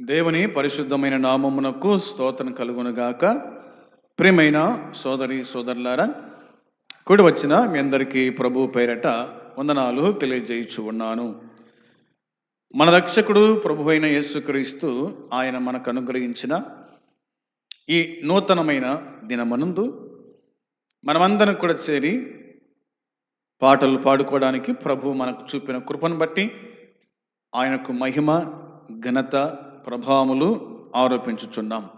దేవుని పరిశుద్ధమైన నామమునకు స్తోత్రం కలుగునుగాక. ప్రియమైన సోదరి సోదరులారా కూడి వచ్చిన మీ అందరికీ ప్రభు పేరట వందనాలు తెలియజేయచ్చు ఉన్నాను. మన రక్షకుడు ప్రభు అయిన యేసుక్రీస్తు ఆయన మనకు అనుగ్రహించిన ఈ నూతనమైన దినమనందు మనమందరం కూడా చేరి పాటలు పాడుకోవడానికి ప్రభు మనకు చూపిన కృపను బట్టి ఆయనకు మహిమ ఘనత ప్రభావములు ఆరోపించుచున్నాం.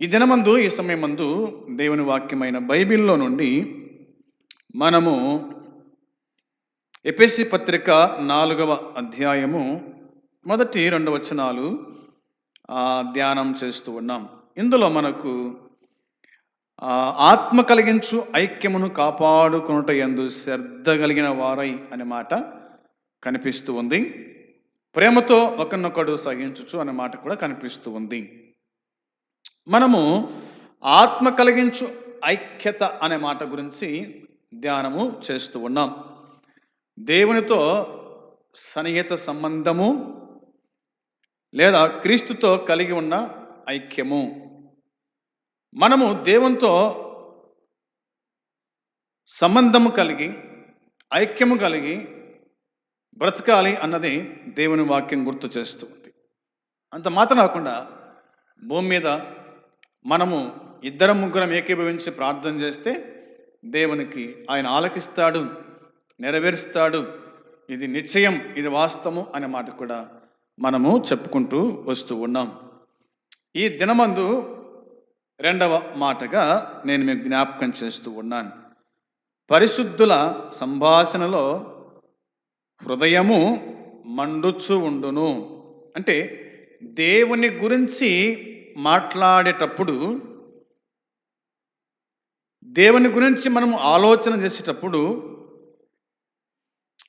ఈ దినమందు ఈ సమయమందు దేవుని వాక్యమైన బైబిల్లో నుండి మనము ఎపిసి పత్రిక నాలుగవ అధ్యాయము మొదటి రెండు వచనాలు ధ్యానం చేస్తూ ఉన్నాం. ఇందులో మనకు ఆత్మ కలిగించు ఐక్యమును కాపాడుకునుట ఎందు శ్రద్ధ కలిగిన వారై అనే మాట కనిపిస్తూ ఉంది. ప్రేమతో ఒకరినొకడు సహించుచు అనే మాట కూడా కనిపిస్తూ ఉంది. మనము ఆత్మ కలిగించు ఐక్యత అనే మాట గురించి ధ్యానము చేస్తూ ఉన్నాం. దేవునితో సన్నిహిత సంబంధము లేదా క్రీస్తుతో కలిగి ఉన్న ఐక్యము. మనము దేవునితో సంబంధము కలిగి ఐక్యము కలిగి బ్రతకాలి అన్నది దేవుని వాక్యం గుర్తు చేస్తూ ఉంది. అంత మాత్రం కాకుండా భూమి మీద మనము ఇద్దరం ముగ్గురం ఏకీభవించి ప్రార్థన చేస్తే దేవునికి ఆయన ఆలకిస్తాడు నెరవేరుస్తాడు. ఇది నిశ్చయం ఇది వాస్తవము అనే మాట కూడా మనము చెప్పుకుంటూ వస్తూ ఉన్నాం. ఈ దినమందు రెండవ మాటగా నేను మీకు జ్ఞాపకం చేస్తూ ఉన్నాను. పరిశుద్ధుల సంభాషణలో హృదయము మండుచు ఉండును. అంటే దేవుని గురించి మాట్లాడేటప్పుడు దేవుని గురించి మనము ఆలోచన చేసేటప్పుడు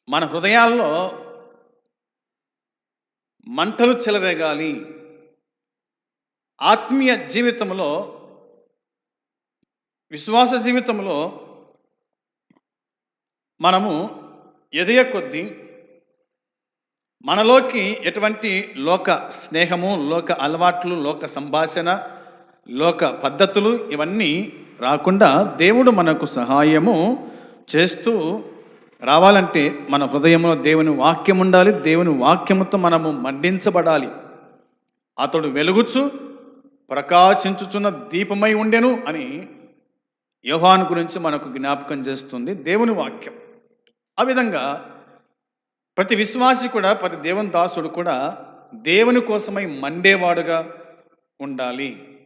మన హృదయాల్లో మంటలు చెలరేగాలి. ఆత్మీయ జీవితంలో విశ్వాస జీవితంలో మనము ఎదిగే కొద్దీ మనలోకి ఎటువంటి లోక స్నేహము లోక అలవాట్లు లోక సంభాషణ లోక పద్ధతులు ఇవన్నీ రాకుండా దేవుడు మనకు సహాయము చేస్తూ రావాలంటే మన హృదయంలో దేవుని వాక్యం ఉండాలి దేవుని వాక్యముతో మనము మండించబడాలి. అతడు వెలుగుచు ప్రకాశించుచున్న దీపమై ఉండెను అని యోహాను గురించి మనకు జ్ఞాపకం చేస్తుంది దేవుని వాక్యం. ఆ విధంగా ప్రతి విశ్వాసి కూడా ప్రతి దేవుని దాసుడు కూడా దేవుని కోసమై మండేవాడుగా ఉండాలి.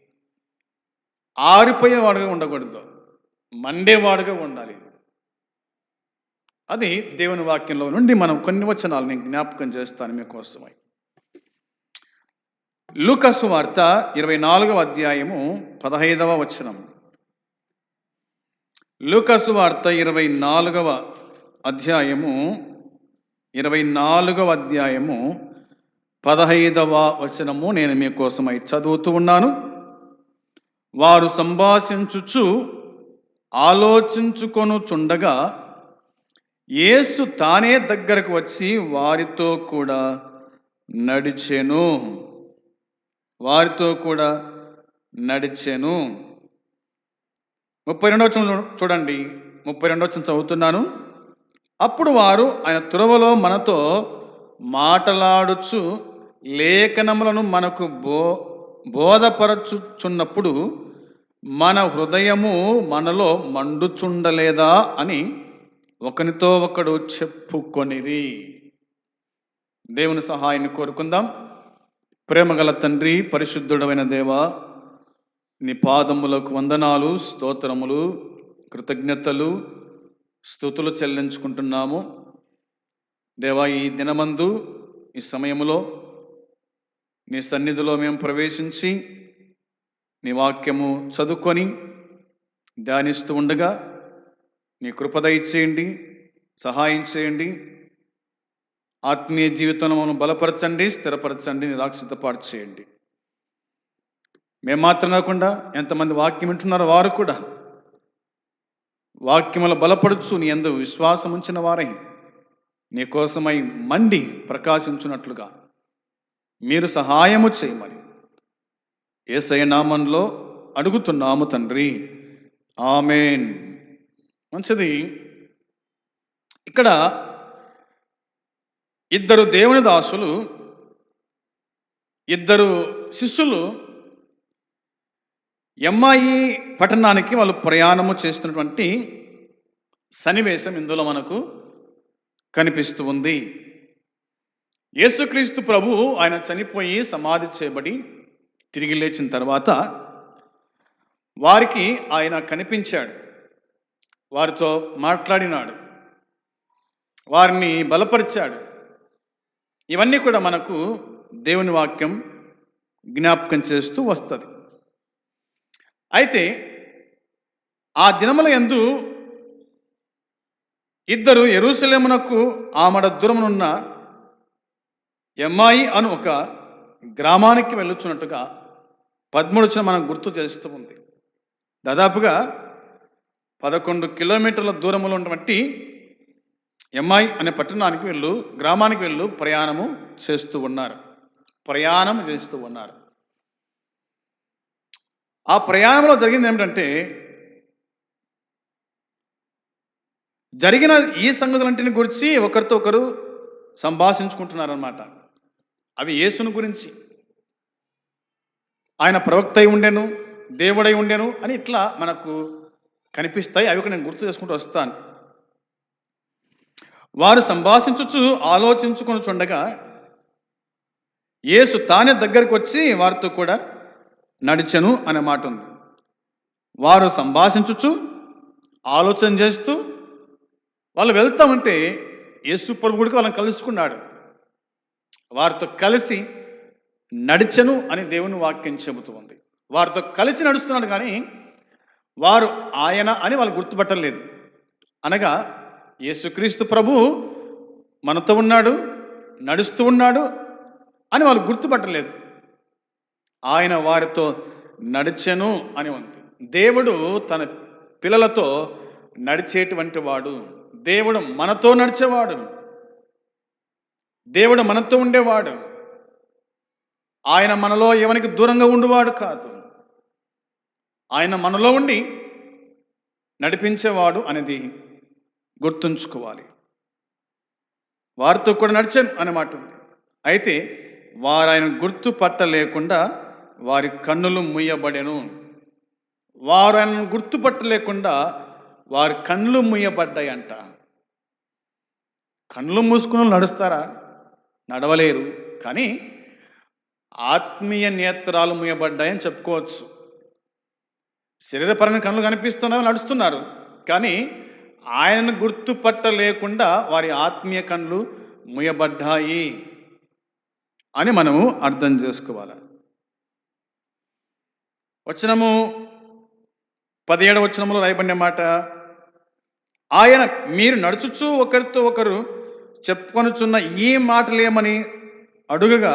ఆరిపోయేవాడుగా ఉండకూడదు. మండేవాడుగా ఉండాలి. అది దేవుని వాక్యంలో నుండి మనం కొన్ని వచనాలు నేను జ్ఞాపకం చేస్తాను మీకోసమై. లూకసు వార్త ఇరవై నాలుగవ అధ్యాయము పదహైదవ వచనం. లూకసు వార్త ఇరవై నాలుగవ అధ్యాయము ఇరవై నాలుగవ అధ్యాయము పదహైదవ వచనము నేను మీకోసమై చదువుతూ ఉన్నాను. వారు సంభాషించుచు ఆలోచించుకొనుచుండగా యేసు తానే దగ్గరకు వచ్చి వారితో కూడా నడిచెను. వారితో కూడా నడిచెను. ముప్పై రెండవ చూ- చూడండి. ముప్పై రెండవ చదువుతున్నాను. అప్పుడు వారు ఆయన తురవలో మనతో మాటలాడుచు లేఖనములను మనకు బో బోధపరచుచున్నప్పుడు మన హృదయము మనలో మండుచుండలేదా అని ఒకనితో ఒకడు చెప్పుకొనిరి. దేవుని సహాయాన్ని కోరుకుందాం. ప్రేమగల తండ్రి పరిశుద్ధుడమైన దేవ నీ పాదములకు వందనాలు స్తోత్రములు కృతజ్ఞతలు స్థుతులు చెల్లించుకుంటున్నాము. దేవా ఈ దినమందు ఈ సమయంలో నీ సన్నిధిలో మేము ప్రవేశించి నీ వాక్యము చదువుకొని ధ్యానిస్తూ ఉండగా నీ కృపద ఇచ్చేయండి సహాయం చేయండి. ఆత్మీయ జీవితంలో మనం బలపరచండి స్థిరపరచండి నిరాక్షితపాటు చేయండి. మేము మాత్రం కాకుండా ఎంతమంది వాక్యం వింటున్నారో వారు కూడా వాక్యముల బలపడుచు నీ ఎందు విశ్వాసం ఉంచిన వారై నీ కోసమై మండి ప్రకాశించున్నట్లుగా మీరు సహాయము చేయమని ఏసయ నామంలో అడుగుతున్నాము తండ్రి. ఆమెన్. మంచిది. ఇక్కడ ఇద్దరు దేవుని దాసులు ఇద్దరు శిష్యులు ఎంఐ పట్టణానికి వాళ్ళు ప్రయాణము చేస్తున్నటువంటి సన్నివేశం ఇందులో మనకు కనిపిస్తూ ఉంది. యేసుక్రీస్తు ప్రభు ఆయన చనిపోయి సమాధి చేయబడి తిరిగి లేచిన తర్వాత వారికి ఆయన కనిపించాడు. వారితో మాట్లాడినాడు. వారిని బలపరిచాడు. ఇవన్నీ కూడా మనకు దేవుని వాక్యం జ్ఞాపకం చేస్తూ వస్తుంది. అయితే ఆ దినముల యందు ఇద్దరు ఎరుసలేమునకు ఆమడ దూరమునున్న ఎమ్మాయి అను ఒక గ్రామానికి వెళ్ళొచ్చున్నట్టుగా పదమూడు మనకు గుర్తు చేస్తూ ఉంది. దాదాపుగా పదకొండు కిలోమీటర్ల దూరంలో ఉన్నటువంటి ఎమ్మాయి అనే పట్టణానికి వెళ్ళు గ్రామానికి వెళ్ళు ప్రయాణము చేస్తూ ఉన్నారు. ప్రయాణం చేస్తూ ఉన్నారు. ఆ ప్రయాణంలో జరిగింది ఏమిటంటే జరిగిన ఈ సంగతులంటిని గురించి ఒకరితో ఒకరు సంభాషించుకుంటున్నారన్నమాట. అవి యేసును గురించి. ఆయన ప్రవక్త అయి ఉండెను దేవుడై ఉండెను అని ఇట్లా మనకు కనిపిస్తాయి. అవి ఒక నేను గుర్తు చేసుకుంటూ వస్తాను. వారు సంభాషించుచు ఆలోచించుకొని చూడగా యేసు తానే దగ్గరకు వచ్చి వారితో కూడా నడిచెను అనే మాట ఉంది వారు సంభాషించుచు ఆలోచన చేస్తూ వాళ్ళు వెళ్తామంటే యేసు ప్రభు కూడా వాళ్ళని కలుసుకున్నాడు. వారితో కలిసి నడిచెను అని దేవుని వాక్యం చెబుతూ ఉంది. వారితో కలిసి నడుస్తున్నాడు కానీ వారు ఆయన అని వాళ్ళు గుర్తుపట్టలేదు. అనగా యేసుక్రీస్తు ప్రభు మనతో ఉన్నాడు నడుస్తూ ఉన్నాడు అని వాళ్ళు గుర్తుపట్టలేదు. ఆయన వారితో నడిచెను అని ఉంది. దేవుడు తన పిల్లలతో నడిచేటువంటి వాడు. దేవుడు మనతో నడిచేవాడు. దేవుడు మనతో ఉండేవాడు. ఆయన మనలో ఎవరికి దూరంగా ఉండేవాడు కాదు. ఆయన మనలో ఉండి నడిపించేవాడు అనేది గుర్తుంచుకోవాలి. వారితో కూడా నడిచాను అనే మాట ఉంది. అయితే వారు ఆయన గుర్తుపట్టలేకుండా వారి కన్నులు ముయ్యబడెను వారు ఆయనను గుర్తుపట్టలేకుండా వారి కన్నులు ముయ్యబడ్డాయంట అంట కన్నులు మూసుకుని వాళ్ళు నడుస్తారా? నడవలేరు. కానీ ఆత్మీయ నేత్రాలు ముయ్యబడ్డాయని చెప్పుకోవచ్చు. శరీరపరమైన కన్నులు కనిపిస్తున్నారు నడుస్తున్నారు. కానీ ఆయనను గుర్తుపట్టలేకుండా వారి ఆత్మీయ కన్నులు ముయ్యబడ్డాయి అని మనము అర్థం చేసుకోవాలి. వచనము పదిహేడు వచనములు రాయబడిన మాట ఆయన మీరు నడుచుచూ ఒకరితో ఒకరు చెప్పుకొనుచున్న ఈ మాటలేమని అడుగగా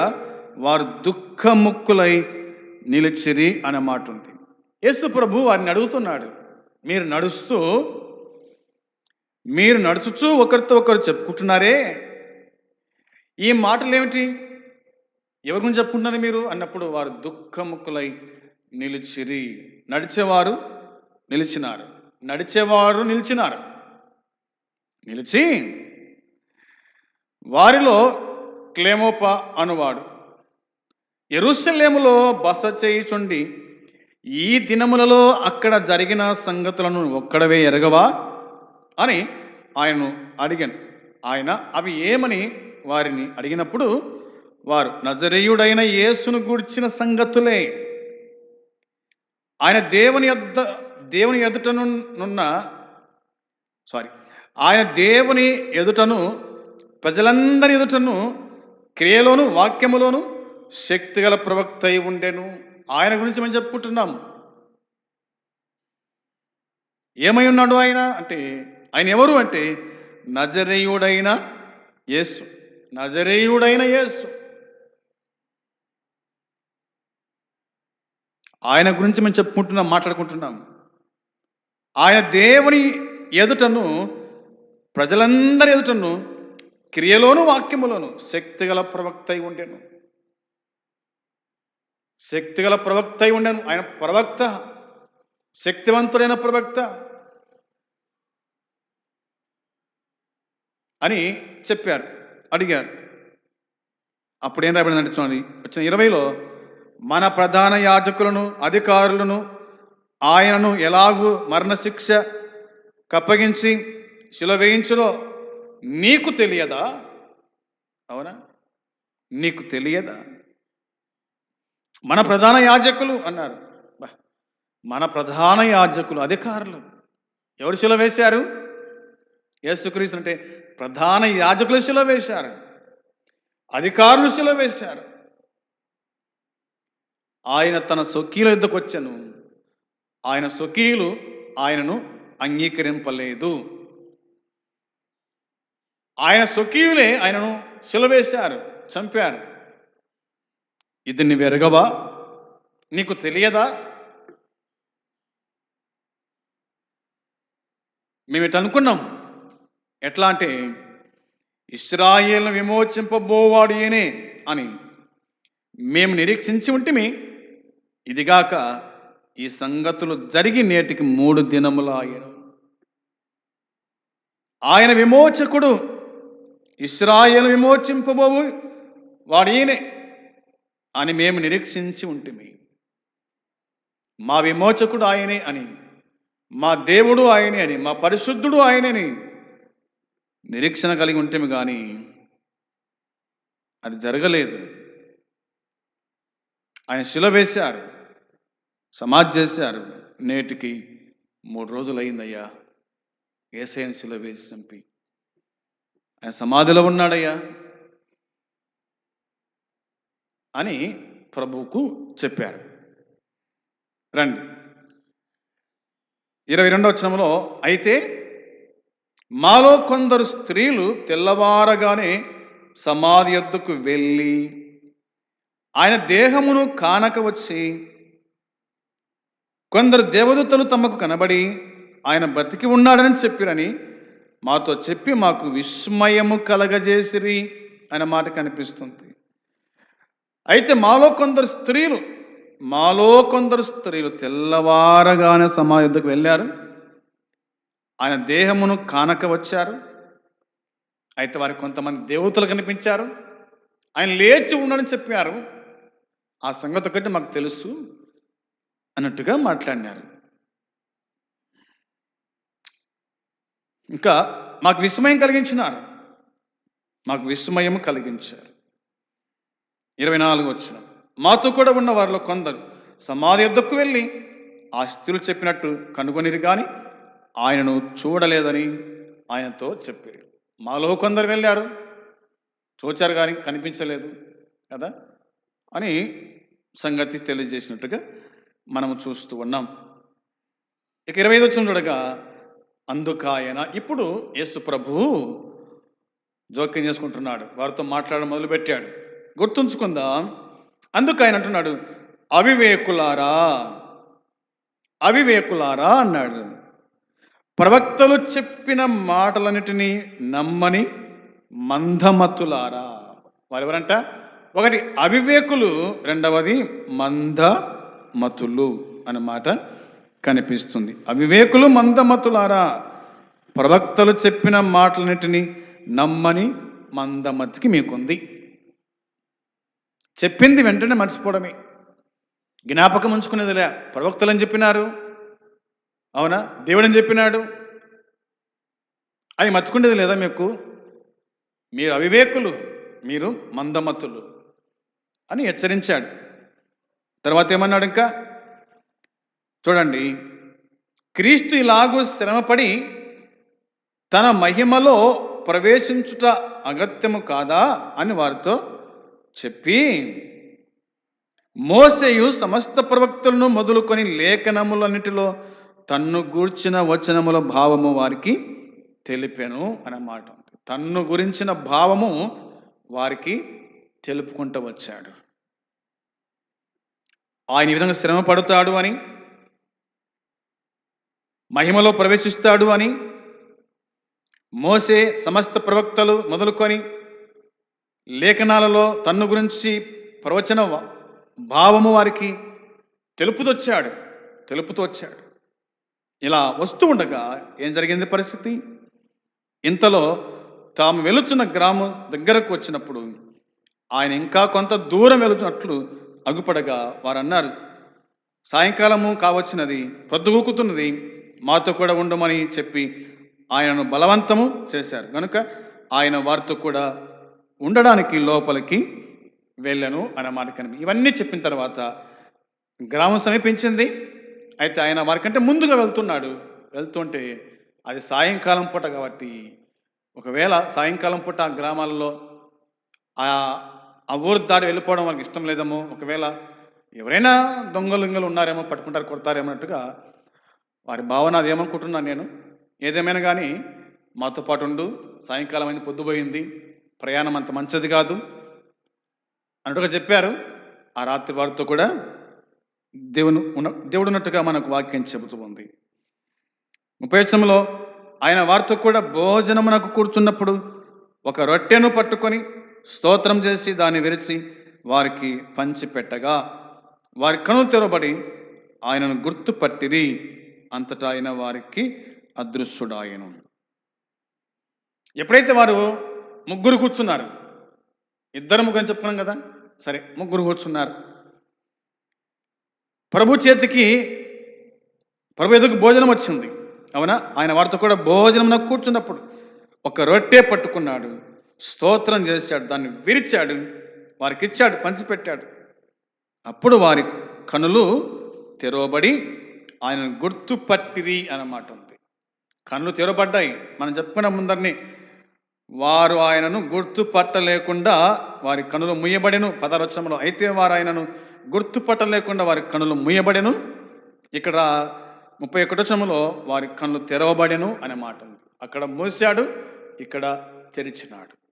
వారు దుఃఖముక్కులై నిలిచిరి అనే మాట ఉంది యేసు ప్రభు వారిని అడుగుతున్నాడు మీరు నడుస్తూ మీరు నడుచుచూ ఒకరితో ఒకరు చెప్పుకుంటున్నారే? ఈ మాటలు ఏమిటి ఎవరి గురించి చెప్పుకుంటున్నారు మీరు? అన్నప్పుడు వారు దుఃఖముక్కులై నిలిచిరి. నడిచేవారు నిలిచినారు. నడిచేవారు నిలిచినారు. నిలిచి వారిలో క్లేమోప అనువాడు. ఎరుసలేములో బస చేయుచుండి ఈ దినములలో అక్కడ జరిగిన సంగతులను ఒక్కడవే ఎరగవా? అని ఆయనను అడిగాను. ఆయన అవి ఏమని? వారిని అడిగినప్పుడు వారు నజరేయుడైన యేసును గూర్చిన సంగతులే. ఆయన దేవుని ఎద్ద దేవుని ఎదుటనున్న సారీ ఆయన దేవుని ఎదుటను ప్రజలందరి ఎదుటను క్రియలోను వాక్యములోను శక్తిగల ప్రవక్త అయి ఉండెను. ఆయన గురించి మేము చెప్పుకుంటున్నాం. ఏమై ఉన్నాడు ఆయన? అంటే ఆయన ఎవరు అంటే నజరేయుడైన యేసు. నజరేయుడైన యేసు. ఆయన గురించి మేము చెప్పుకుంటున్నాం మాట్లాడుకుంటున్నాం ఆయన దేవుని ఎదుటను ప్రజలందరి ఎదుటను క్రియలోను వాక్యములోను శక్తిగల ప్రవక్త అయి ఉండెను. శక్తిగల ప్రవక్త అయి ఉండాను. ఆయన ప్రవక్త శక్తివంతుడైన ప్రవక్త అని చెప్పారు అడిగారు. అప్పుడు ఏం రాబడిందంటే చూడండి వచ్చిన ఇరవైలో మన ప్రధాన యాజకులను అధికారులను ఆయనను ఎలాగూ మరణశిక్ష కప్పగించి శిల వేయించులో నీకు తెలియదా? అవునా? నీకు తెలియదా? మన ప్రధాన యాజకులు అన్నారు. మన ప్రధాన యాజకులు అధికారులు. ఎవరు శిల వేశారు? యేసుక్రీస్తు అంటే ప్రధాన యాజకులు శిల వేశారు. అధికారులు శిల వేశారు. ఆయన తన స్వకీయుల యుద్ధకు వచ్చాను. ఆయన స్వకీయులు ఆయనను అంగీకరింపలేదు. ఆయన స్వకీయులే ఆయనను సిలవేశారు చంపారు. ఇది నువ్వు ఎరగవా నీకు తెలియదా? మేము ఇట్లా అనుకున్నాం ఎట్లా అంటే ఇస్రాయేల్ను విమోచింపబోవాడు ఏనే అని. మేము నిరీక్షించి ఉంటిమి ఇదిగాక ఈ సంగతులు జరిగి నేటికి మూడు దినములు ఆయన ఆయన విమోచకుడు ఇస్రాయేల్ విమోచింపబోవు వాడు ఈయనే అని మేము నిరీక్షించి ఉంటిమి. మా విమోచకుడు ఆయనే అని మా దేవుడు ఆయనే అని మా పరిశుద్ధుడు ఆయనని నిరీక్షణ కలిగి ఉంటేమి కానీ అది జరగలేదు. ఆయన శిల వేశారు. సమాధి చేశారు. నేటికి మూడు రోజులు అయిందయ్యా ఏసైన శిల వేసి చంపి. ఆయన సమాధిలో ఉన్నాడయ్యా. అని ప్రభువుకు చెప్పారు. రండి. ఇరవై రెండవ చనంలో అయితే మాలో కొందరు స్త్రీలు తెల్లవారగానే సమాధి ఎద్దుకు వెళ్ళి ఆయన దేహమును కానక వచ్చి కొందరు దేవదూతలు తమకు కనబడి ఆయన బతికి ఉన్నాడని చెప్పిరని మాతో చెప్పి మాకు విస్మయము కలగజేసిరి అనే మాట కనిపిస్తుంది. అయితే మాలో కొందరు స్త్రీలు మాలో కొందరు స్త్రీలు తెల్లవారగానే సమాధికి వెళ్ళారు. ఆయన దేహమును కానక వచ్చారు. అయితే వారికి కొంతమంది దేవతలు కనిపించారు. ఆయన లేచి ఉండని చెప్పారు. ఆ సంగతి ఒకటి మాకు తెలుసు. అన్నట్టుగా మాట్లాడినారు. ఇంకా మాకు విస్మయం కలిగించినారు. మాకు విస్మయం కలిగించారు. ఇరవై నాలుగు వచ్చిన మాతో కూడా ఉన్న వారిలో కొందరు సమాధి ఎద్దకు వెళ్ళి ఆ స్థితులు చెప్పినట్టు కనుగొనిరు కానీ ఆయనను చూడలేదని ఆయనతో చెప్పారు. మాలో కొందరు వెళ్ళారు. చూచారు కానీ కనిపించలేదు కదా అని సంగతి తెలియజేసినట్టుగా మనము చూస్తూ ఉన్నాం. ఇక ఇరవై ఐదు వచ్చిన చూడగా అందుకాయన ఇప్పుడు యేసు ప్రభు జోక్యం చేసుకుంటున్నాడు. వారితో మాట్లాడడం మొదలుపెట్టాడు. గుర్తుంచుకుందాం. అందుకు ఆయన అంటున్నాడు అవివేకులారా అవివేకులారా అన్నాడు. ప్రవక్తలు చెప్పిన మాటలన్నిటినీ నమ్మని మందమతులారా. వారెవరంట? ఒకటి అవివేకులు రెండవది మంద మందమతులు అన్నమాట కనిపిస్తుంది. అవివేకులు మందమతులారా ప్రవక్తలు చెప్పిన మాటలన్నిటిని నమ్మని మందమతికి మీకుంది. చెప్పింది వెంటనే మర్చిపోవడమే. జ్ఞాపకం ఉంచుకునేదిలే. ప్రవక్తలని చెప్పినారు. అవునా? దేవుడని చెప్పినాడు. అది మర్చుకునేది లేదా మీకు? మీరు అవివేకులు మీరు మందమతులు అని హెచ్చరించాడు. తర్వాత ఏమన్నాడు ఇంకా? చూడండి క్రీస్తు ఇలాగూ శ్రమపడి తన మహిమలో ప్రవేశించుట అగత్యము కాదా అని వారితో చెప్పి మోసేయు సమస్త ప్రవక్తులను మొదలుకొని లేఖనములన్నిటిలో తన్ను గూర్చిన వచనముల భావము వారికి తెలిపాను అన్నమాట. తన్ను గురించిన భావము వారికి తెలుపుకుంటూ వచ్చాడు. ఆయన ఈ విధంగా శ్రమ పడతాడు అని మహిమలో ప్రవేశిస్తాడు అని మోసే సమస్త ప్రవక్తలు మొదలుకొని లేఖనాలలో తన్ను గురించి ప్రవచన భావము వారికి తెలుపుతూ వచ్చాడు తెలుపుతూ వచ్చాడు ఇలా వస్తూ ఉండగా ఏం జరిగింది పరిస్థితి? ఇంతలో తాము వెలుచున్న గ్రామం దగ్గరకు వచ్చినప్పుడు ఆయన ఇంకా కొంత దూరం వెళుతున్నట్లు అగుపడగా వారు అన్నారు సాయంకాలము కావచ్చినది ప్రొద్దుగూకుతున్నది మాతో కూడా ఉండమని చెప్పి ఆయనను బలవంతము చేశారు. కనుక ఆయన వారితో కూడా ఉండడానికి లోపలికి వెళ్ళను అన్నమాట కనిపి. ఇవన్నీ చెప్పిన తర్వాత గ్రామం సమీపించింది. అయితే ఆయన వారికంటే ముందుగా వెళ్తున్నాడు. వెళ్తుంటే అది సాయంకాలం పూట కాబట్టి ఒకవేళ సాయంకాలం పూట ఆ గ్రామాలలో ఆ ఊరు దాడి వెళ్ళిపోవడం వాళ్ళకి ఇష్టం లేదేమో. ఒకవేళ ఎవరైనా దొంగలింగలు ఉన్నారేమో పట్టుకుంటారు కొడతారేమో అన్నట్టుగా వారి భావన అది ఏమనుకుంటున్నాను నేను. ఏదేమైనా కానీ మాతో పాటు ఉండు. సాయంకాలం అయింది పొద్దుపోయింది ప్రయాణం అంత మంచిది కాదు అన్నట్టుగా చెప్పారు. ఆ రాత్రి వారితో కూడా దేవుని ఉన్న దేవుడు ఉన్నట్టుగా మనకు వాక్యం చెబుతూ ఉంది. ముప్పై ఆయన వారితో కూడా భోజనమునకు కూర్చున్నప్పుడు ఒక రొట్టెను పట్టుకొని స్తోత్రం చేసి దాన్ని విరిచి వారికి పంచిపెట్టగా వారి కనులు తెరవబడి ఆయనను గుర్తుపట్టిరి. అంతటా ఆయన వారికి అదృశ్యుడాయను. ఎప్పుడైతే వారు ముగ్గురు కూర్చున్నారు? ఇద్దరు ముగ్గురు చెప్పుకున్నాం కదా? సరే ముగ్గురు కూర్చున్నారు. ప్రభు చేతికి ప్రభు ఎదుగు భోజనం వచ్చింది. అవునా? ఆయన వారితో కూడా భోజనం కూర్చున్నప్పుడు ఒక రొట్టె పట్టుకున్నాడు. స్తోత్రం చేశాడు దాన్ని విరిచాడు వారికి ఇచ్చాడు పంచిపెట్టాడు. అప్పుడు వారి కనులు తెరవబడి ఆయన గుర్తుపట్టిరి అన్నమాట ఉంది కనులు తెరవబడ్డాయి. మనం చెప్పిన ముందరిని వారు ఆయనను గుర్తుపట్టలేకుండా వారి కనులు ముయ్యబడెను. పదరచంలో అయితే వారు ఆయనను గుర్తుపట్టలేకుండా వారి కనులు ముయ్యబడెను. ఇక్కడ ముప్పై ఒకటో వారి కనులు తెరవబడెను అనే మాట ఉంది అక్కడ మూసాడు ఇక్కడ తెరిచినాడు.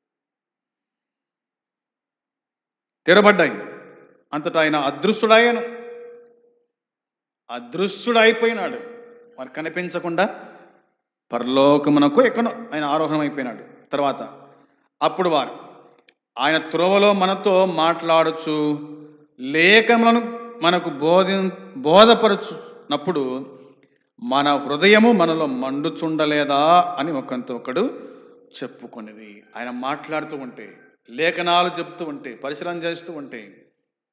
తెరబడ్డాయి. అంతటా ఆయన అదృశ్యుడాయను అదృశ్యుడైపోయినాడు. మరి కనిపించకుండా పరలోకమునకు ఎక్కడో ఆయన ఆరోహణం అయిపోయినాడు తర్వాత అప్పుడు వారు ఆయన త్రోవలో మనతో మాట్లాడచ్చు లేఖములను మనకు బోధి బోధపరచునప్పుడు మన హృదయము మనలో మండుచుండలేదా అని ఒకంతో ఒకడు చెప్పుకునేది. ఆయన మాట్లాడుతూ ఉంటే లేఖనాలు చెప్తూ ఉంటే పరిశీలన చేస్తూ ఉంటే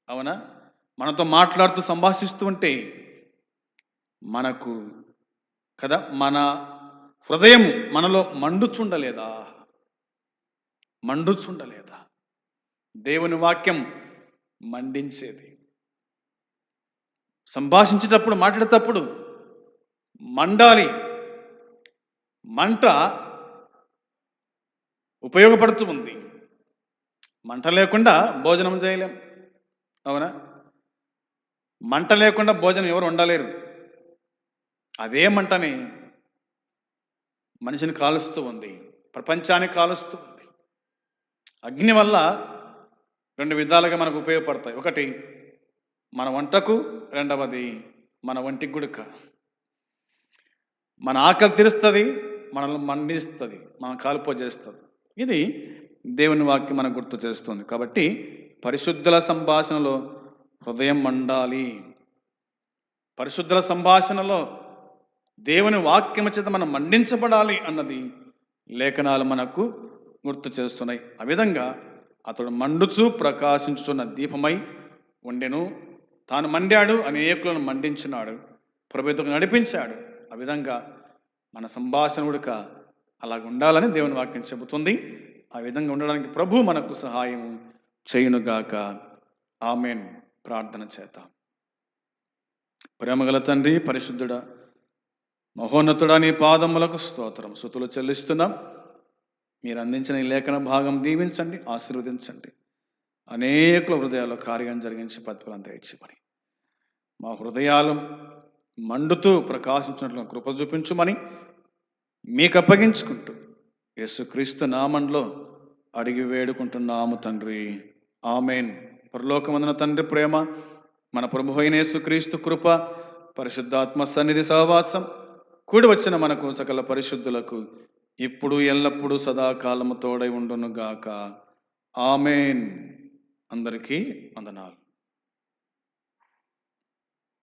అవునా? మనతో మాట్లాడుతూ సంభాషిస్తూ ఉంటే మనకు కదా మన హృదయం మనలో మండుచుండలేదా? మండుచుండలేదా? దేవుని వాక్యం మండించేది. సంభాషించేటప్పుడు మాట్లాడేటప్పుడు మండాలి. మంట ఉపయోగపడుతూ ఉంది. మంట లేకుండా భోజనం చేయలేం. అవునా? మంట లేకుండా భోజనం ఎవరు ఉండలేరు అదే మంటని మనిషిని కాలుస్తూ ఉంది ప్రపంచాన్ని కాలుస్తూ ఉంది. అగ్ని వల్ల రెండు విధాలుగా మనకు ఉపయోగపడతాయి. ఒకటి మన వంటకు రెండవది మన వంటి గుడుక. మన ఆకలి తీరుస్తుంది మనల్ని మండిస్తుంది మన కాలుపో చేస్తుంది ఇది దేవుని వాక్యం మనకు గుర్తు చేస్తుంది. కాబట్టి పరిశుద్ధుల సంభాషణలో హృదయం మండాలి. పరిశుద్ధుల సంభాషణలో దేవుని వాక్యము చేత మనం మండించబడాలి అన్నది లేఖనాలు మనకు గుర్తు చేస్తున్నాయి. ఆ విధంగా అతడు మండుచు ప్రకాశించుతున్న దీపమై ఉండెను. తాను మండాడు అనేకులను మండించినాడు ప్రభుత్వం నడిపించాడు. ఆ విధంగా మన సంభాషణ ఉడక అలాగ ఉండాలని దేవుని వాక్యం చెబుతుంది. ఆ విధంగా ఉండడానికి ప్రభు మనకు సహాయం చేయునుగాక. ఆమెన్. ప్రార్థన చేత ప్రేమగల తండ్రి పరిశుద్ధుడా మహోన్నతుడా నీ పాదములకు స్తోత్రం. శృతులు చెల్లిస్తున్నాం. మీరు అందించిన ఈ లేఖన భాగం దీవించండి ఆశీర్వదించండి. అనేకుల హృదయాల్లో కార్యం జరిగించి పత్రులను దయచేయమని. మా హృదయాలు మండుతూ ప్రకాశించినట్లు కృప చూపించుమని మీకు అప్పగించుకుంటూ యేసుక్రీస్తు నామంలో అడిగి వేడుకుంటున్నాము తండ్రి. ఆమెన్. పరలోకమందున తండ్రి ప్రేమ మన ప్రభు అయిన యేసుక్రీస్తు కృప పరిశుద్ధాత్మ సన్నిధి సహవాసం కూడి వచ్చిన మనకు సకల పరిశుద్ధులకు ఇప్పుడు ఎల్లప్పుడూ సదాకాలము తోడై ఉండును గాక ఆమెన్. అందరికీ వందనాలు.